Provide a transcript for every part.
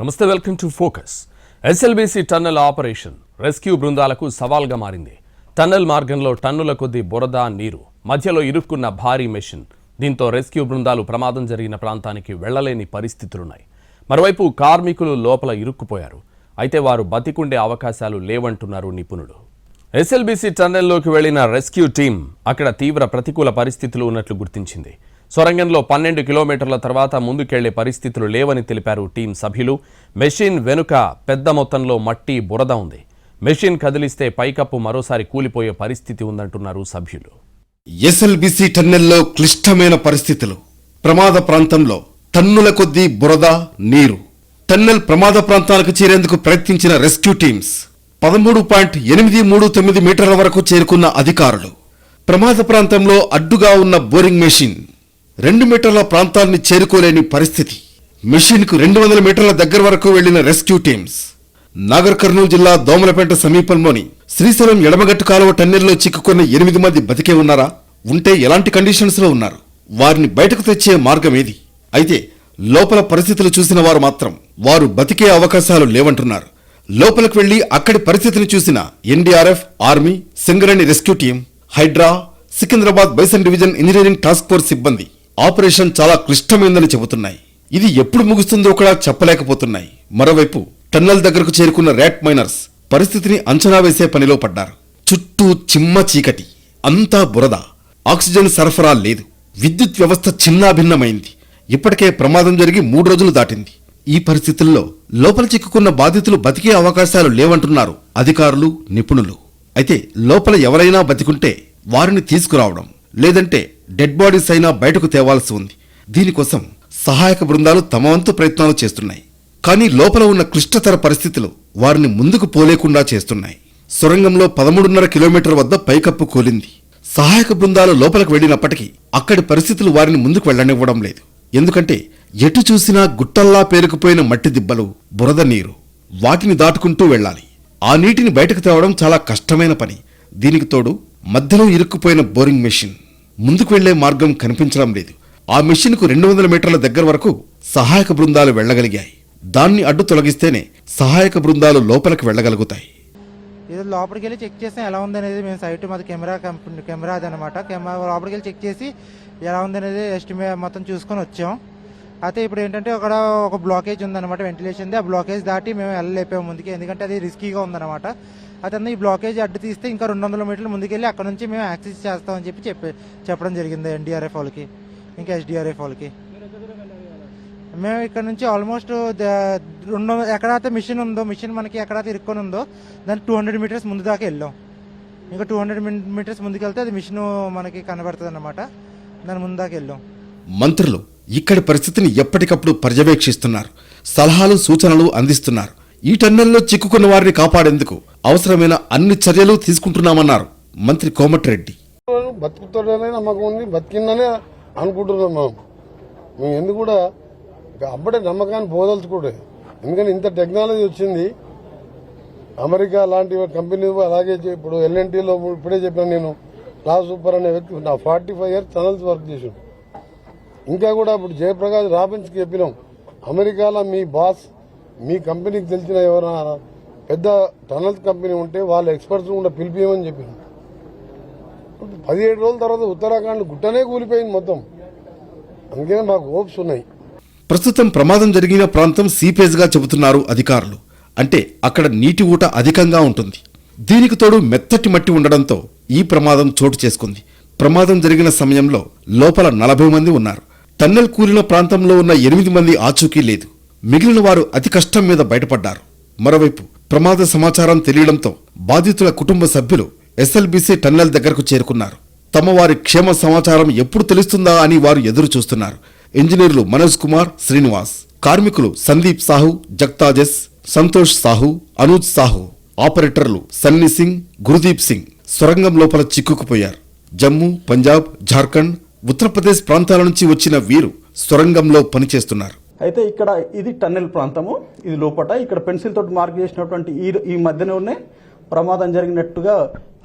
Namaste welcome to focus. SLBC tunnel operation rescue బృందాలకు సవాల్గా మారింది. Tunnel మార్గంలో టన్నుల కొద్దీ బురద నీరు మధ్యలో ఇరుక్కున్న భారీ మెషిన్. దీంతో రెస్క్యూ బృందాలు ప్రమాదం జరిగిన ప్రాంతానికి వెళ్ళలేని పరిస్థితులున్నాయి. మరోవైపు కార్మికులు లోపల ఇరుక్కుపోయారు. అయితే వారు బతికుండే అవకాశాలు లేవంటున్నారు నిపుణులు. ఎస్ఎల్బీసీ టన్నెల్లోకి వెళ్ళిన రెస్క్యూ టీం అక్కడ తీవ్ర ప్రతికూల పరిస్థితులు ఉన్నట్లు గుర్తించింది. సొరంగంలో పన్నెండు కిలోమీటర్ల తర్వాత ముందుకెళ్ళే పరిస్థితులు లేవని తెలిపారు టీం సభ్యులు. మెషిన్ వెనుక పెద్ద మొత్తంలో మట్టి బురద ఉంది. మెషిన్ కదిలిస్తే పైకప్పు మరోసారి కూలిపోయే పరిస్థితి ఉందంటున్నారు సభ్యులు. ఎస్ఎల్బిసి టన్నెల్లో క్లిష్టమైన పరిస్థితులు. ప్రమాద ప్రాంతంలో టన్నుల కొద్దీ బురద నీరు. టన్నెల్ ప్రమాద ప్రాంతాలకు చేరేందుకు ప్రయత్నించిన రెస్క్యూ టీమ్స్. పదమూడు పాయింట్ ఎనిమిది మూడు తొమ్మిది మీటర్ల వరకు చేరుకున్న అధికారులు. ప్రమాద ప్రాంతంలో అడ్డుగా ఉన్న బోరింగ్ మెషిన్. రెండు మీటర్ల ప్రాంతాన్ని చేరుకోలేని పరిస్థితి. మిషన్కు రెండు వందల మీటర్ల దగ్గర వరకు వెళ్ళిన రెస్క్యూ టీమ్స్. నాగర్ కర్నూలు జిల్లా దోమలపేట సమీపంలోని శ్రీశైలం ఎడమగట్టు కాలువ టన్నెల్లో చిక్కుకున్న ఎనిమిది మంది బతికే ఉన్నారా? ఉంటే ఎలాంటి కండిషన్స్లో ఉన్నారు? వారిని బయటకు తెచ్చే మార్గం ఏది? అయితే లోపల పరిస్థితులు చూసిన వారు మాత్రం వారు బతికే అవకాశాలు లేవంటున్నారు. లోపలికి వెళ్ళి అక్కడి పరిస్థితిని చూసిన NDRF army Singareni rescue team HYDRAA Secunderabad bison division engineering task force సిబ్బంది ఆపరేషన్ చాలా క్లిష్టమైందని చెబుతున్నాయి. ఇది ఎప్పుడు ముగుస్తుందో కూడా చెప్పలేకపోతున్నాయి. మరోవైపు టన్నల్ దగ్గరకు చేరుకున్న ర్యాట్ మైనర్స్ పరిస్థితిని అంచనా వేసే పనిలో పడ్డారు. చుట్టూ చిమ్మ చీకటి అంతా బురద ఆక్సిజన్ సరఫరా లేదు. విద్యుత్ వ్యవస్థ చిన్నాభిన్నమైంది. ఇప్పటికే ప్రమాదం జరిగి మూడు రోజులు దాటింది. ఈ పరిస్థితుల్లో లోపల చిక్కుకున్న బాధితులు బతికే అవకాశాలు లేవంటున్నారు అధికారులు నిపుణులు. అయితే లోపల ఎవరైనా బతికుంటే వారిని తీసుకురావడం లేదంటే డెడ్ బాడీస్ అయినా బయటకు తేవాల్సి ఉంది. దీనికోసం సహాయక బృందాలు తమ వంతు ప్రయత్నాలు చేస్తున్నాయి. కానీ లోపల ఉన్న క్లిష్టతర పరిస్థితులు వారిని ముందుకు పోలేకుండా చేస్తున్నాయి. సొరంగంలో పదమూడున్నర కిలోమీటర్ వద్ద పైకప్పు కూలింది. సహాయక బృందాలు లోపలికి వెళ్ళినప్పటికీ అక్కడి పరిస్థితులు వారిని ముందుకు వెళ్ళనివ్వడం లేదు. ఎందుకంటే ఎటు చూసినా గుట్టల్లా పేరుకుపోయిన మట్టి దిబ్బలు బురద నీరు వాటిని దాటుకుంటూ వెళ్ళాలి. ఆ నీటిని బయటకు తేవడం చాలా కష్టమైన పని. దీనికి తోడు మధ్యలో ఇరుక్కుపోయిన బోరింగ్ మెషిన్. ముందుకు వెళ్ళే మార్గం కనిపించడం లేదు. ఆ మిషన్కు రెండు వందల మీటర్ల దగ్గర వరకు సహాయక బృందాలు వెళ్ళగలిగాయి. దాన్ని అడ్డు తొలగిస్తేనే సహాయక బృందాలు లోపలికి వెళ్ళగలుగుతాయి. ఇది లోపలికి వెళ్ళి చెక్ చేసాం ఎలా ఉందనేది మేము సైట్ మాది కెమెరా కంపెనీ కెమెరా అది అనమాట కెమెరా లోపలికి వెళ్ళి చెక్ చేసి ఎలా ఉందనేది ఎస్టిమేట్ మొత్తం చూసుకొని వచ్చాం. అయితే ఇప్పుడు ఏంటంటే అక్కడ ఒక బ్లాకేజ్ ఉందన్నమాట వెంటిలేషన్ది ఆ బ్లాకేజ్ దాటి మేము వెళ్ళలేపాము ముందుకి. ఎందుకంటే అది రిస్కీగా ఉందన్నమాట. అతను ఈ బ్లాకేజ్ అడ్డు తీస్తే ఇంకా రెండు వందల మీటర్లు ముందుకెళ్ళి అక్కడ నుంచి మేము యాక్సెస్ చేస్తామని చెప్పి చెప్పి చెప్పడం జరిగింది ఎన్డీఆర్ఎఫ్ వాళ్ళకి. ఇంకా ఎస్డీఆర్ఎఫ్ వాళ్ళకి. మేము ఇక్కడ నుంచి ఆల్మోస్ట్ ద- రెండు ఎక్కడైతే మిషన్ ఉందో మిషన్ మనకి ఎక్కడైతే ఇరుక్కొని ఉందో దానికి టూ హండ్రెడ్ మీటర్స్ ముందు దాకా వెళ్ళాం. ఇంకా టూ హండ్రెడ్ మీటర్స్ ముందుకెళ్తే అది మిషన్ మనకి కనబడుతుంది అనమాట దాని ముందు దాకా వెళ్ళాం. మంత్రులు ఇక్కడి పరిస్థితిని ఎప్పటికప్పుడు పర్యవేక్షిస్తున్నారు. సలహాలు సూచనలు అందిస్తున్నారు. ఈ టన్నెల్లో చిక్కుకున్న వారిని కాపాడేందుకు అవసరమైన అన్ని చర్యలు తీసుకుంటున్నామన్నారు మంత్రి కోమటిరెడ్డి. బతుకుతాడనే నమ్మకం ఉంది బతికిందనే అనుకుంటున్నాం మనం. మేము ఎందుకు కూడా అప్పుడే నమ్మకాన్ని పోదలుచుకోడే ఎందుకంటే ఇంత టెక్నాలజీ వచ్చింది. అమెరికా లాంటి కంపెనీ అలాగే ఇప్పుడు ఎల్ఎన్టీలో ఇప్పుడే చెప్పాను నేను లా సూపర్ అనే వ్యక్తి నా forty five years channels work చేసాడు ఇంకా కూడా ఇప్పుడు జయప్రకాష్ రాబిన్స్కి చెప్పినాం అమెరికాలో మీ బాస్ మీ కంపెనీకి తెలిసిన ఎవరైనా పెద్ద టనల్స్ కంపెనీ ఉంటే వాళ్ళ ఎక్స్పర్ట్స్ కూడా పిలిపియమని చెప్పినాం. పదిహేడు రోజుల తర్వాత ఉత్తరాఖండ్ గుట్టనే కూలిపోయింది మొత్తం. అందుకనే మాకు హోప్స్ ఉన్నాయి. ప్రస్తుతం ప్రమాదం జరిగిన ప్రాంతం సీపేజ్గా చెబుతున్నారు అధికారులు. అంటే అక్కడ నీటి ఊట అధికంగా ఉంటుంది. దీనికి తోడు మెత్తటి మట్టి ఉండడంతో ఈ ప్రమాదం చోటు చేసుకుంది. ప్రమాదం జరిగిన సమయంలో లోపల నలభై మంది ఉన్నారు. టన్నెల్ కూలిన ప్రాంతంలో ఉన్న ఎనిమిది మంది ఆచూకీ లేదు. మిగిలిన వారు అతి కష్టం మీద బయటపడ్డారు. మరోవైపు ప్రమాద సమాచారం తెలియడంతో బాధితుల కుటుంబ సభ్యులు ఎస్ఎల్బీసీ టన్నెల్ దగ్గరకు చేరుకున్నారు. తమ వారి క్షేమ సమాచారం ఎప్పుడు తెలుస్తుందా అని వారు ఎదురు చూస్తున్నారు ఇంజనీర్లు మనోజ్ కుమార్ శ్రీనివాస్. కార్మికులు సందీప్ సాహు జగ్తాజెస్ సంతోష్ సాహు అనూజ్ సాహు. ఆపరేటర్లు సన్నీ సింగ్ గురుదీప్ సింగ్ సొరంగం లోపల చిక్కుకుపోయారు. జమ్మూ పంజాబ్ జార్ఖండ్ ఉత్తరప్రదేశ్ ప్రాంతాల నుంచి వచ్చిన వీరు సొరంగంలో పనిచేస్తున్నారు. అయితే ఇక్కడ ఇది టన్నెల్ ప్రాంతము. ఇది లోపట. ఇక్కడ పెన్సిల్ తోటి మార్క్ చేసినటువంటి ఈ ఈ మధ్యనే ప్రమాదం జరిగినట్టుగా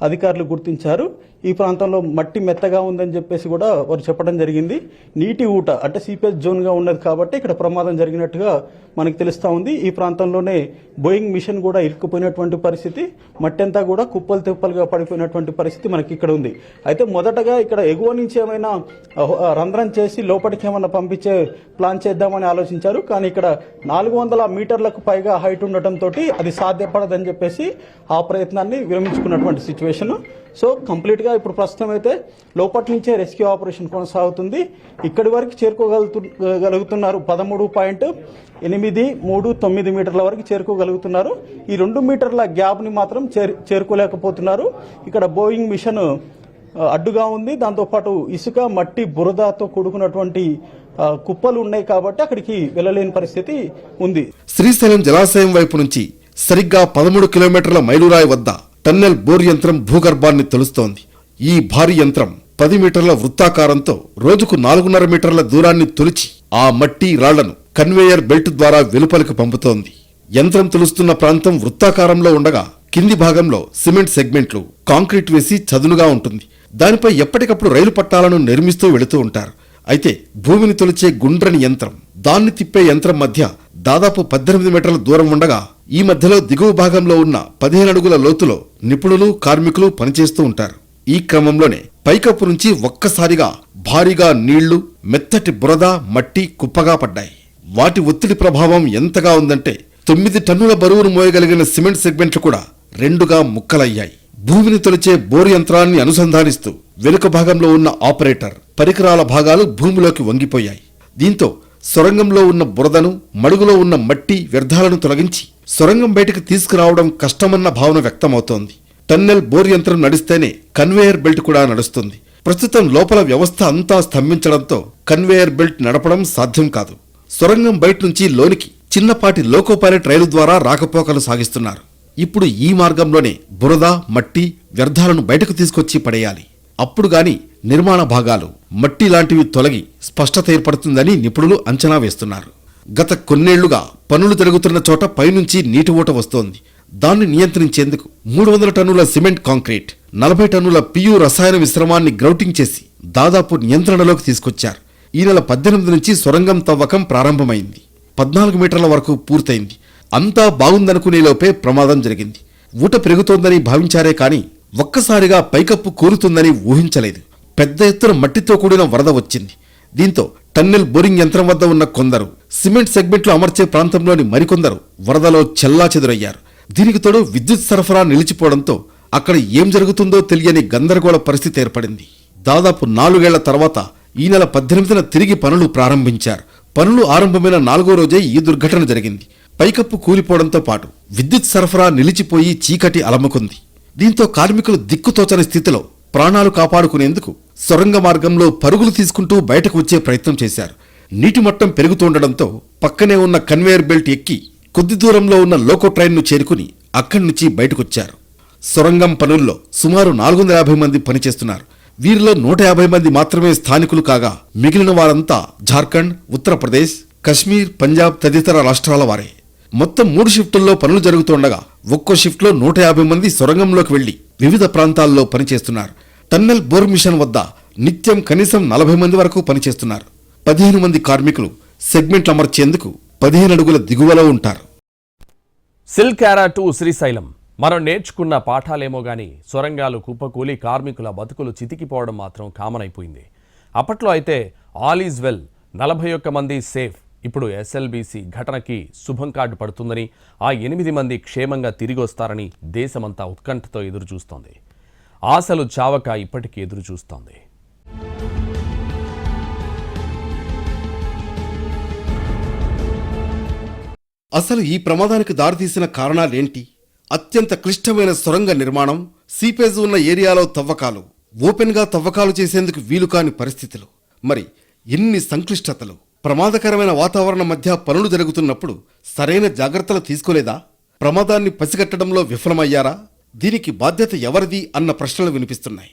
అధికారులు గుర్తించారు. ఈ ప్రాంతంలో మట్టి మెత్తగా ఉందని చెప్పేసి కూడా వారు చెప్పడం జరిగింది. నీటి ఊట అంటే సిపిఎస్ జోన్గా ఉన్నది కాబట్టి ఇక్కడ ప్రమాదం జరిగినట్టుగా మనకు తెలుస్తూ ఉంది. ఈ ప్రాంతంలోనే బోయింగ్ మిషన్ కూడా ఇరుక్కుపోయినటువంటి పరిస్థితి. మట్టి అంతా కూడా కుప్పలు తెప్పలుగా పడిపోయినటువంటి పరిస్థితి మనకి ఇక్కడ ఉంది. అయితే మొదటగా ఇక్కడ ఎగువ నుంచి ఏమైనా రంధ్రం చేసి లోపలికి ఏమైనా పంపించే ప్లాన్ చేద్దామని ఆలోచించారు. కానీ ఇక్కడ నాలుగు వందల మీటర్లకు పైగా హైట్ ఉండటంతో అది సాధ్యపడదని చెప్పేసి ఆ ప్రయత్నాన్ని విరమించుకున్నటువంటి సిచ్యువేషన్ సో కంప్లీట్గా ఇప్పుడు ప్రస్తుతం అయితే లోపటి నుంచే రెస్క్యూ ఆపరేషన్ కొనసాగుతుంది. ఇక్కడి వరకు చేరుకోగలుగుతు గలుగుతున్నారు పదమూడు పాయింట్ ఎనిమిది మూడు తొమ్మిది మీటర్ల వరకు చేరుకోగలుగుతున్నారు. ఈ రెండు మీటర్ల గ్యాప్ని మాత్రం చేరు చేరుకోలేకపోతున్నారు. ఇక్కడ బోయింగ్ మిషన్ అడ్డుగా ఉంది. దాంతోపాటు ఇసుక మట్టి బురదతో కూడుకున్నటువంటి కుప్పలు ఉన్నాయి కాబట్టి అక్కడికి వెళ్ళలేని పరిస్థితి ఉంది. శ్రీశైలం జలాశయం వైపు నుంచి సరిగ్గా పదమూడు కిలోమీటర్ల మైలురాయి వద్ద టన్నెల్ బోర్ యంత్రం భూగర్భాన్ని తొలుస్తోంది. ఈ భారీ యంత్రం పది మీటర్ల వృత్తాకారంతో రోజుకు నాలుగున్నర మీటర్ల దూరాన్ని తొలిచి ఆ మట్టి రాళ్ళను కన్వేయర్ బెల్ట్ ద్వారా వెలుపలికి పంపుతోంది. యంత్రం తొలుస్తున్న ప్రాంతం వృత్తాకారంలో ఉండగా కింది భాగంలో సిమెంట్ సెగ్మెంట్లు కాంక్రీట్ వేసి చదునుగా ఉంటుంది. దానిపై ఎప్పటికప్పుడు రైలు పట్టాలను నిర్మిస్తూ వెళుతూ ఉంటారు. అయితే భూమిని తొలిచే గుండ్రని యంత్రం దాన్ని తిప్పే యంత్రం మధ్య దాదాపు పద్దెనిమిది మీటర్ల దూరం ఉండగా ఈ మధ్యలో దిగువ భాగంలో ఉన్న పదిహేను అడుగుల లోతులో నిపుణులు కార్మికులు పనిచేస్తూ ఉంటారు. ఈ క్రమంలోనే పైకప్పు నుంచి ఒక్కసారిగా భారీగా నీళ్ళు మెత్తటి బురద మట్టి కుప్పగా పడ్డాయి. వాటి ఒత్తిడి ప్రభావం ఎంతగా ఉందంటే తొమ్మిది టన్నుల బరువును మోయగలిగిన సిమెంట్ సెగ్మెంట్లు కూడా రెండుగా ముక్కలయ్యాయి. భూమిని తొలిచే బోరు యంత్రాన్ని అనుసంధానిస్తూ వెనుక భాగంలో ఉన్న ఆపరేటర్ పరికరాల భాగాలు భూమిలోకి వంగిపోయాయి. దీంతో సొరంగంలో ఉన్న బురదను మడుగులో ఉన్న మట్టి వ్యర్థాలను తొలగించి సొరంగం బయటకు తీసుకురావడం కష్టమన్న భావన వ్యక్తమవుతోంది. టన్నెల్ బోర్ యంత్రం నడిస్తేనే కన్వేయర్ బెల్ట్ కూడా నడుస్తుంది. ప్రస్తుతం లోపల వ్యవస్థ అంతా స్తంభించడంతో కన్వేయర్ బెల్ట్ నడపడం సాధ్యం కాదు. సొరంగం బయట నుంచి లోనికి చిన్నపాటి లోకోపైలట్ రైలు ద్వారా రాకపోకలు సాగిస్తున్నారు. ఇప్పుడు ఈ మార్గంలోనే బురద మట్టి వ్యర్థాలను బయటకు తీసుకొచ్చి పడేయాలి. అప్పుడు గాని నిర్మాణ భాగాలు మట్టి లాంటివి తొలగి స్పష్టత ఏర్పడుతుందని నిపుణులు అంచనా వేస్తున్నారు. గత కొన్నేళ్ళుగా పనులు జరుగుతున్న చోట పైనుంచి నీటి ఊట వస్తోంది. దాన్ని నియంత్రించేందుకు మూడు వందల టన్నుల సిమెంట్ కాంక్రీట్ నలభై టన్నుల పియు రసాయన మిశ్రమాన్ని గ్రౌటింగ్ చేసి దాదాపు నియంత్రణలోకి తీసుకొచ్చారు. ఈ నెల పద్దెనిమిది నుంచి సొరంగం తవ్వకం ప్రారంభమైంది. పద్నాలుగు మీటర్ల వరకు పూర్తయింది. అంతా బాగుందనుకునేలోపే ప్రమాదం జరిగింది. ఊట పెరుగుతోందని భావించారే కానీ ఒక్కసారిగా పైకప్పు కూరుతుందని ఊహించలేదు. పెద్ద ఎత్తున మట్టితో కూడిన వరద వచ్చింది. దీంతో టన్నెల్ బోరింగ్ యంత్రం వద్ద ఉన్న కొందరు సిమెంట్ సెగ్మెంట్లు అమర్చే ప్రాంతంలోని మరికొందరు వరదలో చెల్లా చెదురయ్యారు దీనికి తోడు విద్యుత్ సరఫరా నిలిచిపోవడంతో అక్కడ ఏం జరుగుతుందో తెలియని గందరగోళ పరిస్థితి ఏర్పడింది. దాదాపు నాలుగేళ్ళ తర్వాత ఈ నెల పద్దెనిమిదిన తిరిగి పనులు ప్రారంభించారు. పనులు ఆరంభమైన నాలుగో రోజే ఈ దుర్ఘటన జరిగింది. పైకప్పు కూలిపోవడంతో పాటు విద్యుత్ సరఫరా నిలిచిపోయి చీకటి అలముకుంది. దీంతో కార్మికులు దిక్కుతోచని స్థితిలో ప్రాణాలు కాపాడుకునేందుకు సొరంగ మార్గంలో పరుగులు తీసుకుంటూ బయటకు వచ్చే ప్రయత్నం చేశారు. నీటి మట్టం పెరుగుతుండటంతో పక్కనే ఉన్న కన్వేయర్ బెల్ట్ ఎక్కి కొద్ది దూరంలో ఉన్న లోకో ట్రైన్ను చేరుకుని అక్కడి నుంచి బయటకొచ్చారు. సొరంగం పనుల్లో సుమారు నాలుగు వందల యాభై మంది పనిచేస్తున్నారు. వీరిలో నూట యాభై మంది మాత్రమే స్థానికులు కాగా మిగిలిన వారంతా జార్ఖండ్ ఉత్తరప్రదేశ్ కశ్మీర్ పంజాబ్ తదితర రాష్ట్రాల వారే. మొత్తం మూడు షిఫ్టుల్లో పనులు జరుగుతుండగా ఒక్కో షిఫ్ట్లో నూట యాభై మంది సొరంగంలోకి వెళ్ళి వివిధ ప్రాంతాల్లో పనిచేస్తున్నారు. టన్నెల్ బోర్ మిషన్ వద్ద నిత్యం కనీసం నలభై మంది వరకు పనిచేస్తున్నారు. పదిహేను మంది కార్మికులు సెగ్మెంట్లు అమర్చేందుకు పదిహేను అడుగుల దిగువలో ఉంటారు. Silk Yaara to Srisailam. మనం నేర్చుకున్న పాఠాలేమో గాని సొరంగాలు కుప్పకూలి కార్మికుల బతుకులు చితికిపోవడం మాత్రం కామన్ అయిపోయింది అప్పట్లో అయితే ఆల్ ఈజ్ వెల్ నలభై ఒక్క మంది సేఫ్. ఇప్పుడు ఎస్ఎల్బీసీ ఘటనకి శుభం కార్డు పడుతుందని ఆ ఎనిమిది మంది క్షేమంగా తిరిగి వస్తారని దేశమంతా ఉత్కంఠతో ఎదురుచూస్తోంది. ఆశలు చావక ఇప్పటికీ ఎదురుచూస్తోంది. అసలు ఈ ప్రమాదానికి దారితీసిన కారణాలేంటి? అత్యంత క్లిష్టమైన సొరంగ నిర్మాణం సీపేజ్ ఉన్న ఏరియాలో తవ్వకాలు ఓపెన్గా తవ్వకాలు చేసేందుకు వీలు కాని పరిస్థితులు. మరి ఎన్ని సంక్లిష్టతలు? ప్రమాదకరమైన వాతావరణం మధ్య పనులు జరుగుతున్నప్పుడు సరైన జాగ్రత్తలు తీసుకోలేదా? ప్రమాదాన్ని పసిగట్టడంలో విఫలమయ్యారా? దీనికి బాధ్యత ఎవరిది? అన్న ప్రశ్నలు వినిపిస్తున్నాయి.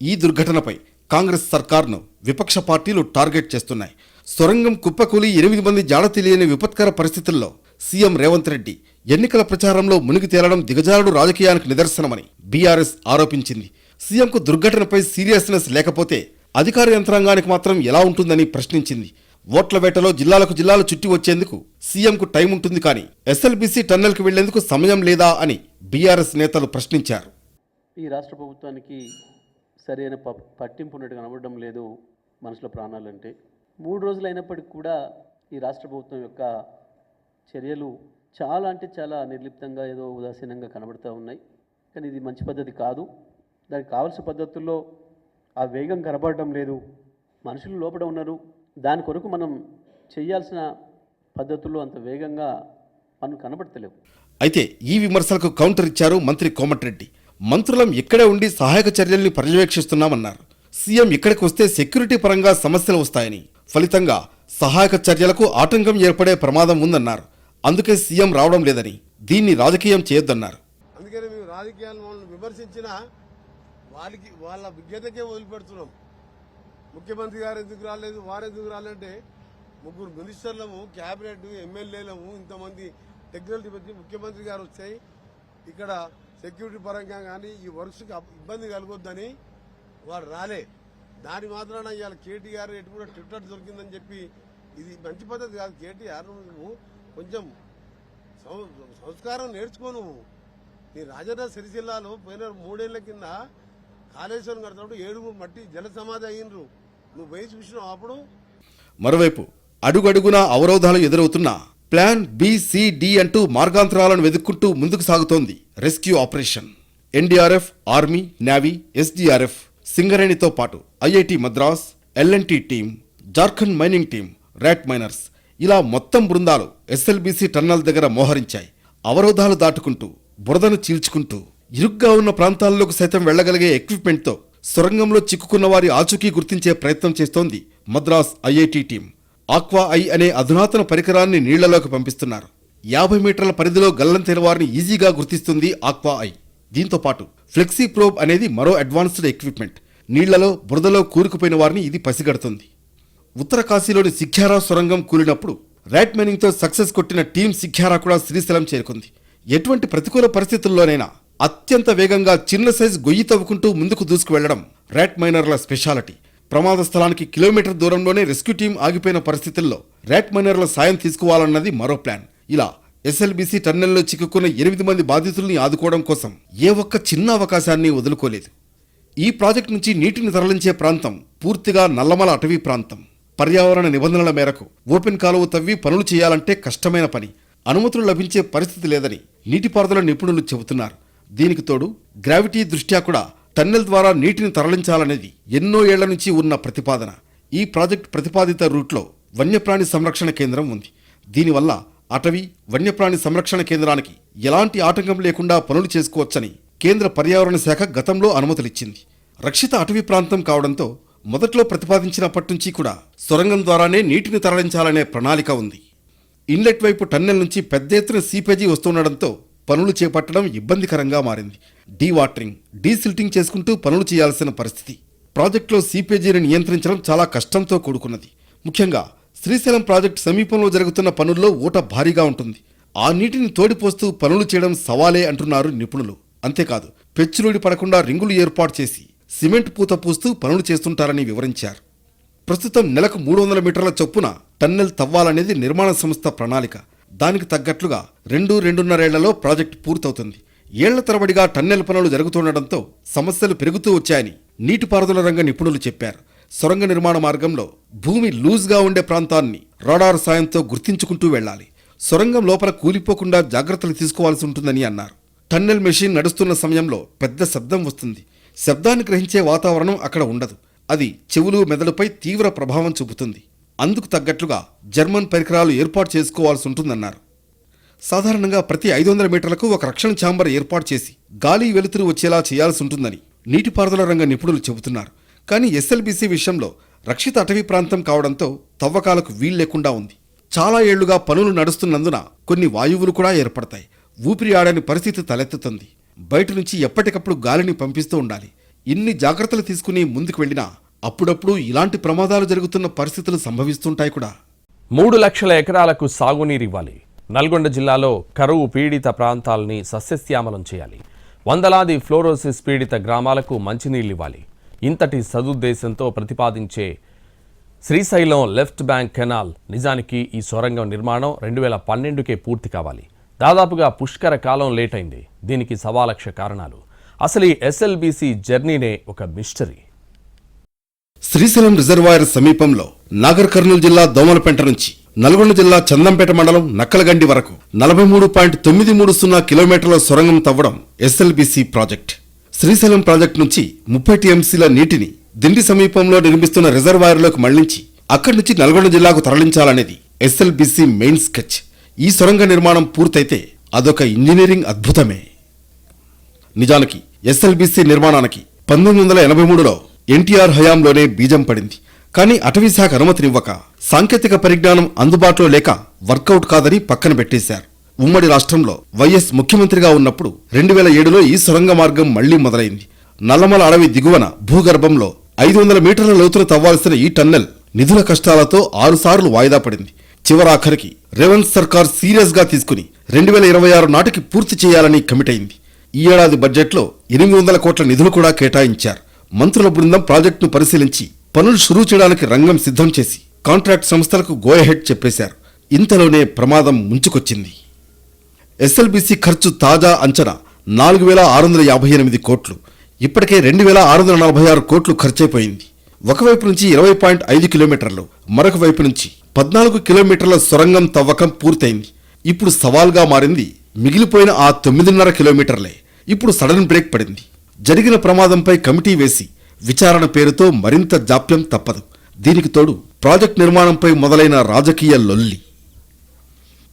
ఈ దుర్ఘటనపై కాంగ్రెస్ సర్కార్ను విపక్ష పార్టీలు టార్గెట్ చేస్తున్నాయి. సొరంగం కుప్పకూలి ఎనిమిది మంది జాడ తెలియని విపత్కర పరిస్థితుల్లో సీఎం రేవంత్ రెడ్డి ఎన్నికల ప్రచారంలో మునిగి తేలడం దిగజారుడు రాజకీయానికి నిదర్శనమని బీఆర్ఎస్ ఆరోపించింది. సీఎంకు దుర్ఘటనపై సీరియస్నెస్ లేకపోతే అధికార యంత్రాంగానికి మాత్రం ఎలా ఉంటుందని ప్రశ్నించింది. ఓట్ల వేటలో జిల్లాలకు జిల్లాలు చుట్టి వచ్చేందుకు సీఎంకు టైం ఉంటుంది కానీ ఎస్ఎల్బీసీ టన్నెల్కు వెళ్ళేందుకు సమయం లేదా అని బీఆర్ఎస్ నేతలు ప్రశ్నించారు. ఈ రాష్ట్ర ప్రభుత్వానికి సరైన ప పట్టింపు ఉన్నట్టు కనబడడం లేదు మనుషుల ప్రాణాలంటే మూడు రోజులు అయినప్పటికీ కూడా ఈ రాష్ట్ర ప్రభుత్వం యొక్క చర్యలు చాలా అంటే చాలా నిర్లిప్తంగా ఏదో ఉదాసీనంగా కనబడుతూ ఉన్నాయి. కానీ ఇది మంచి పద్ధతి కాదు. దానికి కావాల్సిన పద్ధతుల్లో ఆ వేగం కనబడడం లేదు. మనుషులు లోపల ఉన్నారు. దాని కొరకు మనం చేయాల్సిన పద్ధతుల్లో అంత వేగంగా పనులు కనబడతలేవు. అయితే ఈ విమర్శలకు కౌంటర్ ఇచ్చారు మంత్రి కోమటిరెడ్డి. మంత్రులం ఇక్కడే ఉండి సహాయక చర్యల్ని పర్యవేక్షిస్తున్నామన్నారు. సీఎం ఇక్కడికి వస్తే సెక్యూరిటీ పరంగా సమస్యలు వస్తాయని. ఫలితంగా సహాయక చర్యలకు ఆటంకం ఏర్పడే ప్రమాదం ఉందన్నారు. అందుకే సీఎం రావడం లేదని దీన్ని రాజకీయం చేయొద్దన్నారు. అందుకని మేము రాజకీయాలు వాళ్ళని విమర్శించినా వాళ్ళకి వాళ్ళ విజ్ఞతకే వదిలిపెడుతున్నాం. ముఖ్యమంత్రి గారు ఎందుకు రాలేదు వారు ఎందుకు రాలంటే ముగ్గురు మినిస్టర్లము క్యాబినెట్ ఎమ్మెల్యేలము ఇంతమంది టెక్నాలజీ వచ్చి ముఖ్యమంత్రి గారు వచ్చాయి. ఇక్కడ సెక్యూరిటీ పరంగా కానీ ఈ వర్క్స్కి ఇబ్బంది కలగొద్దని వారు రాలే. దాని మాత్రాన ఇవాళ కేటీఆర్ ఎటు కూడా ట్విట్టర్ దొరికిందని చెప్పి ఇది మంచి పద్ధతి కాదు. కేటీఆర్ నువ్వు కొంచెం సం- సంస్కారం నేర్చుకో నువ్వు. నీ రాజన్న సిరిసిల్లాలో పోయిన మూడేళ్ళ కింద కాళేశ్వరం కడతాడు ఏడుగురు మట్టి జల సమాధి అయ్యిండ్రు. నువ్వు పోయి చూసినావు అప్పుడు మరోవైపు అడుగడుగునా అవరోధాలు ఎదురవుతున్నా ప్లాన్ బీసీడీ అంటూ మార్గాంతరాలను వెతుక్కుంటూ ముందుకు సాగుతోంది rescue operation. NDRF army navy SDRF సింగరేణితో పాటు IIT Madras LNT team Jharkhand mining team rat miners ఇలా మొత్తం బృందాలు ఎస్ఎల్బీసీ టన్నల్ దగ్గర మోహరించాయి. అవరోధాలు దాటుకుంటూ బురదను చీల్చుకుంటూ ఇరుగ్గా ఉన్న ప్రాంతాల్లోకి సైతం వెళ్ళగలిగే ఎక్విప్మెంట్తో సొరంగంలో చిక్కుకున్న వారి ఆచూకీ గుర్తించే ప్రయత్నం చేస్తోంది Madras IIT team. Aqua eye అనే అధునాతన పరికరాన్ని నీళ్ళలోకి పంపిస్తున్నారు. యాభై మీటర్ల పరిధిలో గల్లంతైన వారిని ఈజీగా గుర్తిస్తుంది ఆక్వా ఐ. దీంతో పాటు ఫ్లెక్సీ ప్రోబ్ అనేది మరో అడ్వాన్స్డ్ ఎక్విప్మెంట్. నీళ్ళలో బురదలో కూరుకుపోయిన వారిని ఇది పసిగడుతుంది. ఉత్తర కాశీలోని సిఖ్యారా సొరంగం కూలినప్పుడు ర్యాట్ మైనింగ్తో సక్సెస్ కొట్టిన టీం సిఖ్యారా కూడా శ్రీశైలం చేరుకుంది. ఎటువంటి ప్రతికూల పరిస్థితుల్లోనైనా అత్యంత వేగంగా చిన్న సైజ్ గొయ్యి తవ్వుకుంటూ ముందుకు దూసుకువెళ్ళడం ర్యాట్ మైనర్ల స్పెషాలిటీ. ప్రమాద స్థలానికి కిలోమీటర్ దూరంలోనే రెస్క్యూ టీం ఆగిపోయిన పరిస్థితుల్లో ర్యాట్ మైనర్ల సాయం తీసుకోవాలన్నది మరో ప్లాన్. ఇలా ఎస్ఎల్బీసీ టన్నెల్లో చిక్కుకున్న ఎనిమిది మంది బాధితుల్ని ఆదుకోవడం కోసం ఏ ఒక్క చిన్న అవకాశాన్ని వదులుకోలేదు. ఈ ప్రాజెక్టు నుంచి నీటిని తరలించే ప్రాంతం పూర్తిగా నల్లమల అటవీ ప్రాంతం. పర్యావరణ నిబంధనల మేరకు ఓపెన్ కాలువ తవ్వి పనులు చేయాలంటే కష్టమైన పని. అనుమతులు లభించే పరిస్థితి లేదని నీటిపారుదల నిపుణులు చెబుతున్నారు. దీనికి తోడు గ్రావిటీ దృష్ట్యా కూడా టన్నెల్ ద్వారా నీటిని తరలించాలనేది ఎన్నో ఏళ్ళ నుంచి ఉన్న ప్రతిపాదన. ఈ ప్రాజెక్ట్ ప్రతిపాదిత రూట్లో వన్యప్రాణి సంరక్షణ కేంద్రం ఉంది. దీనివల్ల అటవీ వన్యప్రాణి సంరక్షణ కేంద్రానికి ఎలాంటి ఆటంకం లేకుండా పనులు చేసుకోవచ్చని కేంద్ర పర్యావరణ శాఖ గతంలో అనుమతులిచ్చింది. రక్షిత అటవీ ప్రాంతం కావడంతో మొదట్లో ప్రతిపాదించినప్పటి నుంచి కూడా సొరంగం ద్వారానే నీటిని తరలించాలనే ప్రణాళిక ఉంది. ఇన్లెట్ వైపు టన్నెల్ నుంచి పెద్ద ఎత్తున సీపేజీ వస్తుండడంతో పనులు చేపట్టడం ఇబ్బందికరంగా మారింది. డీవాటరింగ్ డీసిల్టింగ్ చేసుకుంటూ పనులు చేయాల్సిన పరిస్థితి. ప్రాజెక్టులో సీపేజీని నియంత్రించడం చాలా కష్టంతో కూడుకున్నది. ముఖ్యంగా శ్రీశైలం ప్రాజెక్టు సమీపంలో జరుగుతున్న పనుల్లో ఊట భారీగా ఉంటుంది. ఆ నీటిని తోడిపోస్తూ పనులు చేయడం సవాలే అంటున్నారు నిపుణులు. అంతేకాదు పెచ్చులుడి పడకుండా రింగులు ఏర్పాటు చేసి సిమెంట్ పూత పూస్తూ పనులు చేస్తుంటారని వివరించారు. ప్రస్తుతం నెలకు మూడు వందల మీటర్ల చొప్పున టన్నెల్ తవ్వాలనేది నిర్మాణ సంస్థ ప్రణాళిక. దానికి తగ్గట్లుగా రెండు రెండున్నరేళ్ళలో ప్రాజెక్టు పూర్తవుతుంది. ఏళ్ళ తరబడిగా టన్నెల్ పనులు జరుగుతుండటంతో సమస్యలు పెరుగుతూ వచ్చాయని నీటిపారుదల రంగ నిపుణులు చెప్పారు. సొరంగ నిర్మాణ మార్గంలో భూమి లూజ్గా ఉండే ప్రాంతాన్ని రాడార్ సాయంతో గుర్తించుకుంటూ వెళ్ళాలి. సొరంగం లోపల కూలిపోకుండా జాగ్రత్తలు తీసుకోవాల్సి ఉంటుందని అన్నారు. టన్నెల్ మెషిన్ నడుస్తున్న సమయంలో పెద్ద శబ్దం వస్తుంది. శబ్దాన్ని గ్రహించే వాతావరణం అక్కడ ఉండదు. అది చెవులు మెదడుపై తీవ్ర ప్రభావం చూపుతుంది. అందుకు తగ్గట్లుగా జర్మన్ పరికరాలు ఏర్పాటు చేసుకోవాల్సి ఉంటుందన్నారు. సాధారణంగా ప్రతి ఐదు వందల మీటర్లకు ఒక రక్షణ ఛాంబర్ ఏర్పాటు చేసి గాలి వెలుతురు వచ్చేలా చేయాల్సి ఉంటుందని నీటిపారుదల రంగ నిపుణులు చెబుతున్నారు. కానీ ఎస్ఎల్బీసీ విషయంలో రక్షిత అటవీ ప్రాంతం కావడంతో తవ్వకాలకు వీల్లేకుండా ఉంది. చాలా ఏళ్ళుగా పనులు నడుస్తున్నందున కొన్ని వాయువులు కూడా ఏర్పడతాయి. ఊపిరి ఆడని పరిస్థితి తలెత్తుతుంది. బయట నుంచి ఎప్పటికప్పుడు గాలిని పంపిస్తూ ఉండాలి. ఇన్ని జాగ్రత్తలు తీసుకుని ముందుకు వెళ్ళినా అప్పుడప్పుడు ఇలాంటి ప్రమాదాలు జరుగుతున్న పరిస్థితులు సంభవిస్తుంటాయి కూడా. మూడు లక్షల ఎకరాలకు సాగునీరు ఇవ్వాలి. నల్గొండ జిల్లాలో కరువు పీడిత ప్రాంతాలని సస్యశ్యామలం చేయాలి. వందలాది ఫ్లోరోసిస్ పీడిత గ్రామాలకు మంచినీళ్ళు ఇవ్వాలి. ఇంతటి సదుద్దేశంతో ప్రతిపాదించే శ్రీశైలం లెఫ్ట్ బ్యాంక్ కెనాల్ నిజానికి ఈ సొరంగం నిర్మాణం రెండు వేల పన్నెండుకే పూర్తి కావాలి. దాదాపుగా పుష్కర కాలం లేట్ అయింది. దీనికి సవాలక్ష కారణాలు. అసలు ఈ ఎస్ఎల్బీసీ జర్నీనే ఒక మిస్టరీ. శ్రీశైలం రిజర్వాయర్ సమీపంలో నాగర్ కర్నూలు జిల్లా దోమలపెంట నుంచి నల్గొండ జిల్లా చందంపేట మండలం నక్కలగండి వరకు నలభై మూడు పాయింట్ తొమ్మిది మూడు సున్నా కిలోమీటర్ల సొరంగం తవ్వడం ఎస్ఎల్బిసి ప్రాజెక్ట్. శ్రీశైలం ప్రాజెక్టు నుంచి ముప్పై టీఎంసీల నీటిని దిండి సమీపంలో నిర్మిస్తున్న రిజర్వాయర్లోకి మళ్ళించి అక్కడి నుంచి నల్గొండ జిల్లాకు తరలించాలనేది ఎస్ఎల్బిసి మెయిన్ స్కెచ్. ఈ సొరంగ నిర్మాణం పూర్తయితే అదొక ఇంజనీరింగ్ అద్భుతమే. నిజానికి ఎస్ఎల్బిసి నిర్మాణానికి పంతొమ్మిది వందల ఎనభై మూడులో ఎన్టీఆర్ హయాంలోనే బీజం పడింది. కానీ అటవీశాఖ అనుమతినివ్వక సాంకేతిక పరిజ్ఞానం అందుబాటులో లేక వర్కౌట్ కాదని పక్కన పెట్టేశారు. ఉమ్మడి రాష్ట్రంలో వైఎస్ ముఖ్యమంత్రిగా ఉన్నప్పుడు రెండు వేల ఏడులో ఈ సొరంగ మార్గం మళ్ళీ మొదలైంది. నల్లమల అడవి దిగువన భూగర్భంలో ఐదు వందల మీటర్ల లోతున తవ్వాల్సిన ఈ టన్నెల్ నిధుల కష్టాలతో ఆరుసార్లు వాయిదా పడింది. చివరాఖరికి రేవంత్ సర్కార్ సీరియస్గా తీసుకుని రెండు వేల ఇరవై ఆరు నాటికి పూర్తి చేయాలని కమిట్ అయింది. ఈ ఏడాది బడ్జెట్లో ఎనిమిది వందల కోట్ల నిధులు కూడా కేటాయించారు. మంత్రుల బృందం ప్రాజెక్టును పరిశీలించి పనులు షురూ చేయడానికి రంగం సిద్ధం చేసి కాంట్రాక్ట్ సంస్థలకు గోయహెడ్ చెప్పేశారు. ఇంతలోనే ప్రమాదం ముంచుకొచ్చింది. ఎస్ఎల్బీసీ ఖర్చు తాజా అంచనా నాలుగు వేల ఆరు వందల యాభై ఎనిమిది కోట్లు. ఇప్పటికే రెండు వేల ఆరు వందల నలభై ఆరు కోట్లు ఖర్చయిపోయింది ఒకవైపు నుంచి ఇరవై పాయింట్ ఐదు కిలోమీటర్లు మరొక వైపు నుంచి పద్నాలుగు కిలోమీటర్ల సొరంగం తవ్వకం పూర్తయింది. ఇప్పుడు సవాల్గా మారింది మిగిలిపోయిన ఆ తొమ్మిదిన్నర కిలోమీటర్లే. ఇప్పుడు సడన్ బ్రేక్ పడింది. జరిగిన ప్రమాదంపై కమిటీ వేసి విచారణ పేరుతో మరింత జాప్యం తప్పదు. దీనికి తోడు ప్రాజెక్ట్ నిర్మాణంపై మొదలైన రాజకీయ లొల్లి.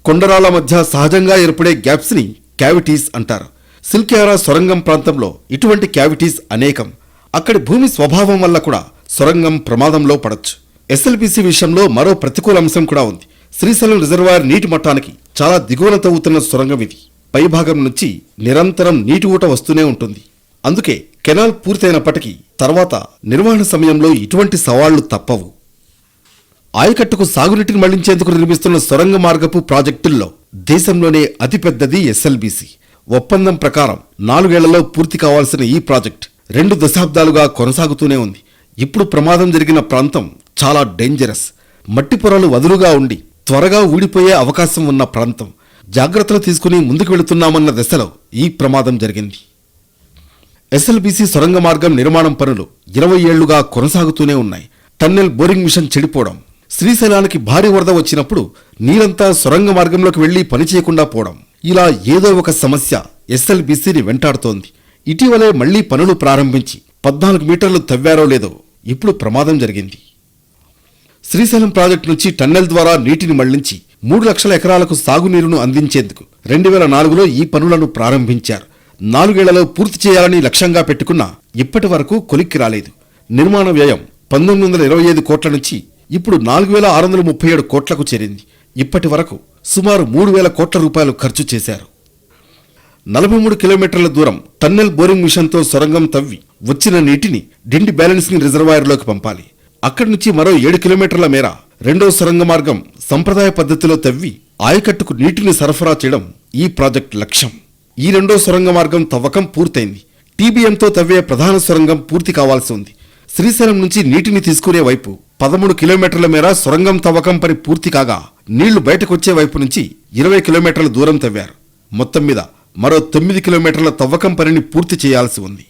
కొండరాళ్ళ మధ్య సహజంగా ఏర్పడే గ్యాప్స్ని క్యావిటీస్ అంటారు. సిల్కేరా సొరంగం ప్రాంతంలో ఇటువంటి క్యావిటీస్ అనేకం. అక్కడి భూమి స్వభావం వల్ల కూడా సొరంగం ప్రమాదంలో పడచ్చు. ఎస్ఎల్పిసి విషయంలో మరో ప్రతికూల అంశం కూడా ఉంది. శ్రీశైలం రిజర్వాయర్ నీటి మట్టానికి చాలా దిగువన తవ్వుతున్న సొరంగం ఇది. పైభాగం నుంచి నిరంతరం నీటి ఊట వస్తూనే ఉంటుంది. అందుకే కెనాల్ పూర్తయినప్పటికీ తర్వాత నిర్వహణ సమయంలో ఇటువంటి సవాళ్ళు తప్పవు. ఆయకట్టుకు సాగునీటిని మళ్ళించేందుకు నిర్మిస్తున్న సొరంగ మార్గపు ప్రాజెక్టుల్లో దేశంలోనే అతిపెద్దది ఎస్ఎల్బిసి. ఒప్పందం ప్రకారం నాలుగేళ్ళలో పూర్తి కావాల్సిన ఈ ప్రాజెక్ట్ రెండు దశాబ్దాలుగా కొనసాగుతూనే ఉంది. ఇప్పుడు ప్రమాదం జరిగిన ప్రాంతం చాలా డేంజరస్. మట్టి పొరలు వదులుగా ఉండి త్వరగా ఊడిపోయే అవకాశం ఉన్న ప్రాంతం. జాగ్రత్తలు తీసుకుని ముందుకు వెళుతున్నామన్న దశలో ఈ ప్రమాదం జరిగింది. ఎస్ఎల్బీసీ సొరంగ మార్గం నిర్మాణం పనులు ఇరవై ఏళ్ళుగా కొనసాగుతూనే ఉన్నాయి. టన్నెల్ బోరింగ్ మిషన్ చెడిపోవడం శ్రీశైలానికి భారీ వరద వచ్చినప్పుడు నీరంతా సొరంగ మార్గంలోకి వెళ్ళి పనిచేయకుండా పోవడం ఇలా ఏదో ఒక సమస్య ఎస్ఎల్బిసిని వెంటాడుతోంది. ఇటీవలే మళ్ళీ పనులు ప్రారంభించి పద్నాలుగు మీటర్లు తవ్వారో లేదో ఇప్పుడు ప్రమాదం జరిగింది. శ్రీశైలం ప్రాజెక్టు నుంచి టన్నెల్ ద్వారా నీటిని మళ్ళించి మూడు లక్షల ఎకరాలకు సాగునీరును అందించేందుకు రెండు వేల నాలుగులో ఈ పనులను ప్రారంభించారు. నాలుగేళ్ళలో పూర్తి చేయాలని లక్ష్యంగా పెట్టుకున్న ఇప్పటి వరకు కొలిక్కి రాలేదు. నిర్మాణ వ్యయం పంతొమ్మిది వందల ఇరవై ఐదు కోట్ల నుంచి ఇప్పుడు నాలుగు వేల ఆరు వందల ముప్పై ఏడు కోట్లకు చేరింది. ఇప్పటి వరకు సుమారు మూడు వేల కోట్ల రూపాయలు ఖర్చు చేశారు. నలభై మూడు కిలోమీటర్ల దూరం టన్నెల్ బోరింగ్ మిషన్తో సొరంగం తవ్వి వచ్చిన నీటిని డిండి బ్యాలెన్సింగ్ రిజర్వాయర్లోకి పంపాలి. అక్కడి నుంచి మరో ఏడు కిలోమీటర్ల మేర రెండో సొరంగ మార్గం సంప్రదాయ పద్ధతిలో తవ్వి ఆయకట్టుకు నీటిని సరఫరా చేయడం ఈ ప్రాజెక్ట్ లక్ష్యం. ఈ రెండో సొరంగ మార్గం తవ్వకం పూర్తయింది. టీబీఎంతో తవ్వే ప్రధాన సొరంగం పూర్తి కావాల్సి ఉంది. శ్రీశైలం నుంచి నీటిని తీసుకునే వైపు పదమూడు కిలోమీటర్ల మేర సొరంగం తవ్వకం పని పూర్తి కాగా నీళ్ళు బయటకొచ్చే వైపు నుంచి ఇరవై కిలోమీటర్ల దూరం తవ్వారు. మొత్తం మీద మరో తొమ్మిది కిలోమీటర్ల తవ్వకం పనిని పూర్తి చేయాల్సి ఉంది.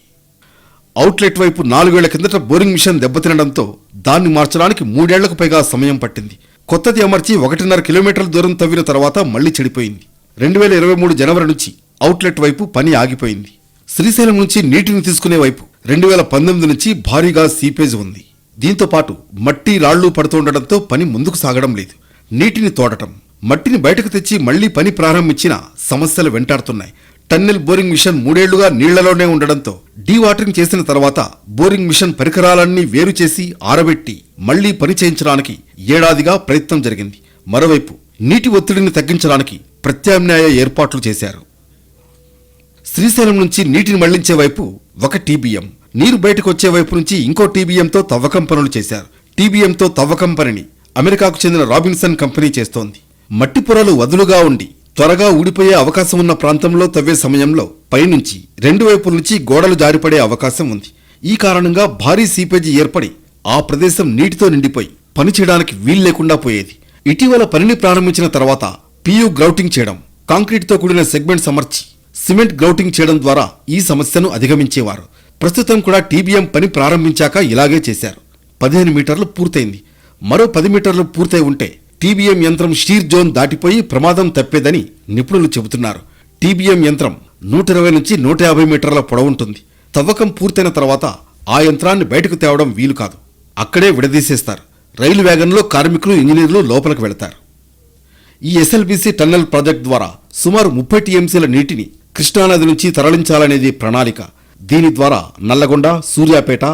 అవుట్లెట్ వైపు నాలుగేళ్ళ కిందట బోరింగ్ మిషన్ దెబ్బతినడంతో దాన్ని మార్చడానికి మూడేళ్ళకు పైగా సమయం పట్టింది. కొత్తది అమర్చి ఒకటిన్నర కిలోమీటర్ల దూరం తవ్విన తర్వాత మళ్ళీ చెడిపోయింది. రెండు వేల ఇరవై మూడు జనవరి నుంచి అవుట్లెట్ వైపు పని ఆగిపోయింది. శ్రీశైలం నుంచి నీటిని తీసుకునే వైపు రెండు వేల పంతొమ్మిది నుంచి భారీగా సీపేజ్ ఉంది. దీంతో పాటు మట్టి రాళ్ళు పడుతుండటంతో పని ముందుకు సాగడం లేదు. నీటిని తోడటం మట్టిని బయటకు తెచ్చి మళ్ళీ పని ప్రారంభించిన సమస్యలు వెంటాడుతున్నాయి. టన్నెల్ బోరింగ్ మిషన్ మూడేళ్ళుగా నీళ్ళలోనే ఉండడంతో డీవాటరింగ్ చేసిన తర్వాత బోరింగ్ మిషన్ పరికరాలన్నీ వేరు చేసి ఆరబెట్టి మళ్ళీ పని చేయించడానికి ఏడాదిగా ప్రయత్నం జరిగింది. మరోవైపు నీటి ఒత్తిడిని తగ్గించడానికి ప్రత్యామ్నాయ ఏర్పాట్లు చేశారు. శ్రీశైలం నుంచి నీటిని మళ్ళించే వైపు ఒక టీబీఎం. నీరు బయటకు వచ్చే వైపు నుంచి ఇంకో టీబీఎంతో తవ్వకం పనులు చేశారు. టీబీఎంతో తవ్వకం పనిని అమెరికాకు చెందిన రాబిన్సన్ కంపెనీ చేస్తోంది. మట్టి పొరలు వదులుగా ఉండి త్వరగా ఊడిపోయే అవకాశం ఉన్న ప్రాంతంలో తవ్వే సమయంలో పైనుంచి రెండు వైపుల నుంచి గోడలు జారిపడే అవకాశం ఉంది. ఈ కారణంగా భారీ సీపేజీ ఏర్పడి ఆ ప్రదేశం నీటితో నిండిపోయి పనిచేయడానికి వీల్లేకుండా పోయేది. ఇటీవల పనిని ప్రారంభించిన తర్వాత పియూ గ్రౌటింగ్ చేయడం కాంక్రీట్తో కూడిన సెగ్మెంట్ సమర్చి సిమెంట్ గ్రౌటింగ్ చేయడం ద్వారా ఈ సమస్యను అధిగమించేవారు. ప్రస్తుతం కూడా టీబీఎం పని ప్రారంభించాక ఇలాగే చేశారు. పదిహేను మీటర్లు పూర్తయింది. మరో పది మీటర్లు పూర్తయి ఉంటే టీబీఎం యంత్రం షీర్ జోన్ దాటిపోయి ప్రమాదం తప్పేదని నిపుణులు చెబుతున్నారు. టీబీఎం యంత్రం నూట ఇరవై నుంచి నూట యాభై మీటర్ల పొడవుంటుంది తవ్వకం పూర్తయిన తర్వాత ఆ యంత్రాన్ని బయటకు తేవడం వీలు కాదు. అక్కడే విడదీసేస్తారు. రైలు వేగంలో కార్మికులు ఇంజనీర్లు లోపలికి వెళతారు. ఈ ఎస్ఎల్బీసీ టన్నెల్ ప్రాజెక్ట్ ద్వారా సుమారు ముప్పై టీఎంసీల నీటిని కృష్ణానది నుంచి తరలించాలనేది ప్రణాళిక. దీని ద్వారా నల్లగొండ సూర్యాపేట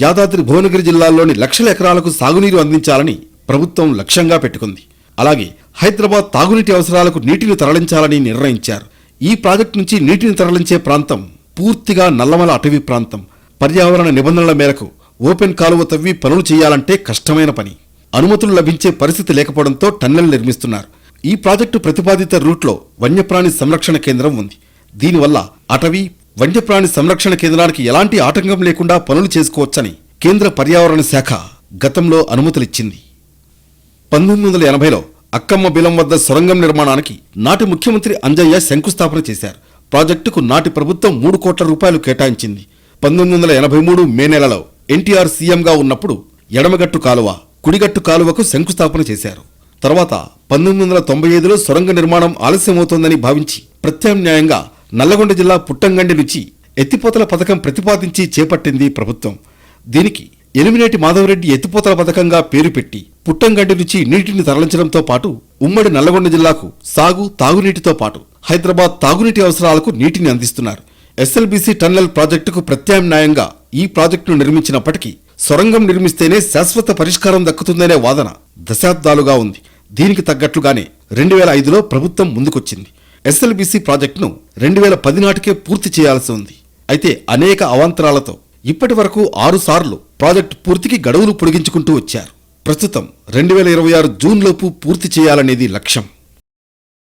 యాదాద్రి భువనగిరి జిల్లాల్లోని లక్షల ఎకరాలకు సాగునీరు అందించాలని ప్రభుత్వం లక్ష్యంగా పెట్టుకుంది. అలాగే హైదరాబాద్ తాగునీటి అవసరాలకు నీటిని తరలించాలని నిర్ణయించారు. ఈ ప్రాజెక్టు నుంచి నీటిని తరలించే ప్రాంతం పూర్తిగా నల్లమల అటవీ ప్రాంతం. పర్యావరణ నిబంధనల మేరకు ఓపెన్ కాలువ తవ్వి పనులు చేయాలంటే కష్టమైన పని. అనుమతులు లభించే పరిస్థితి లేకపోవడంతో టన్నెల్ నిర్మిస్తున్నారు. ఈ ప్రాజెక్టు ప్రతిపాదిత రూట్లో వన్యప్రాణి సంరక్షణ కేంద్రం ఉంది. దీనివల్ల అటవీ వన్యప్రాణి సంరక్షణ కేంద్రానికి ఎలాంటి ఆటంకం లేకుండా పనులు చేసుకోవచ్చని కేంద్ర పర్యావరణ శాఖ గతంలో అనుమతులిచ్చింది. పంతొమ్మిది వందల ఎనభైలో అక్కమ్మ బిలం వద్ద సొరంగం నిర్మాణానికి నాటి ముఖ్యమంత్రి అంజయ్య శంకుస్థాపన చేశారు. ప్రాజెక్టుకు నాటి ప్రభుత్వం మూడు కోట్ల రూపాయలు కేటాయించింది. పంతొమ్మిది వందల ఎనభై మూడు మే నెలలో ఎన్టీఆర్ సీఎంగా ఉన్నప్పుడు ఎడమగట్టు కాలువ కుడిగట్టు కాలువకు శంకుస్థాపన చేశారు. తర్వాత పంతొమ్మిది వందల తొంభై ఐదులో సొరంగ నిర్మాణం ఆలస్యమవుతోందని భావించి ప్రత్యామ్నాయంగా నల్లగొండ జిల్లా పుట్టంగండి నుంచి ఎత్తిపోతల పథకం ప్రతిపాదించి చేపట్టింది ప్రభుత్వం. దీనికి ఎలిమినేటి మాధవరెడ్డి ఎత్తిపోతల పథకంగా పేరు పెట్టి పుట్టంగడ్డి నుంచి నీటిని తరలించడంతో పాటు ఉమ్మడి నల్లగొండ జిల్లాకు సాగు తాగునీటితో పాటు హైదరాబాద్ తాగునీటి అవసరాలకు నీటిని అందిస్తున్నారు. ఎస్ఎల్బీసీ టన్నెల్ ప్రాజెక్టుకు ప్రత్యామ్నాయంగా ఈ ప్రాజెక్టును నిర్మించినప్పటికీ సొరంగం నిర్మిస్తేనే శాశ్వత పరిష్కారం దక్కుతుందనే వాదన దశాబ్దాలుగా ఉంది. దీనికి తగ్గట్లుగానే రెండు వేల ఐదులో ప్రభుత్వం ముందుకొచ్చింది. ఎస్ఎల్బీసీ ప్రాజెక్టును రెండు వేల పది నాటికే పూర్తి చేయాల్సి ఉంది. అయితే అనేక అవాంతరాలతో ఇప్పటి వరకు ఆరుసార్లు ప్రాజెక్టు పూర్తికి గడువులు పొడిగించుకుంటూ వచ్చారు. ప్రస్తుతం రెండు వేల ఇరవై ఆరు జూన్లోపు పూర్తి చేయాలనేది లక్ష్యం.